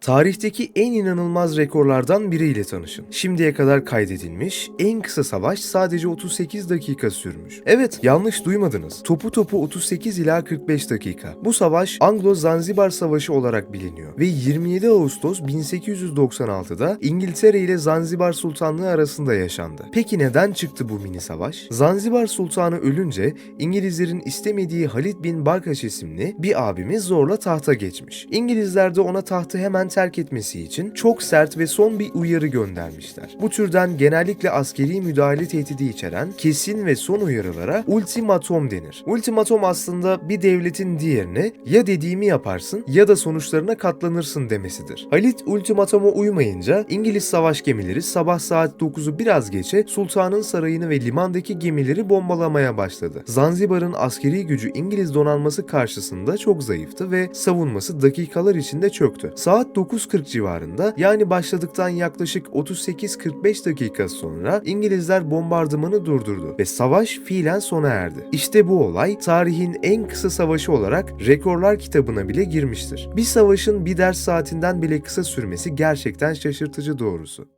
Tarihteki en inanılmaz rekorlardan biriyle tanışın. Şimdiye kadar kaydedilmiş en kısa savaş sadece 38 dakika sürmüş. Evet, yanlış duymadınız. Topu topu 38 ila 45 dakika. Bu savaş Anglo-Zanzibar Savaşı olarak biliniyor ve 27 Ağustos 1896'da İngiltere ile Zanzibar Sultanlığı arasında yaşandı. Peki neden çıktı bu mini savaş? Zanzibar Sultanı ölünce İngilizlerin istemediği Halit bin Barkaş isimli bir abimiz zorla tahta geçmiş. İngilizler de ona tahtı hemen terk etmesi için çok sert ve son bir uyarı göndermişler. Bu türden genellikle askeri müdahale tehdidi içeren kesin ve son uyarılara ultimatom denir. Ultimatom aslında bir devletin diğerine ya dediğimi yaparsın ya da sonuçlarına katlanırsın demesidir. Halit ultimatoma uymayınca İngiliz savaş gemileri sabah saat 9'u biraz geçe sultanın sarayını ve limandaki gemileri bombalamaya başladı. Zanzibar'ın askeri gücü İngiliz donanması karşısında çok zayıftı ve savunması dakikalar içinde çöktü. Saat 9.40 civarında yani başladıktan yaklaşık 38-45 dakika sonra İngilizler bombardımanı durdurdu ve savaş fiilen sona erdi. İşte bu olay tarihin en kısa savaşı olarak rekorlar kitabına bile girmiştir. Bir savaşın bir ders saatinden bile kısa sürmesi gerçekten şaşırtıcı doğrusu.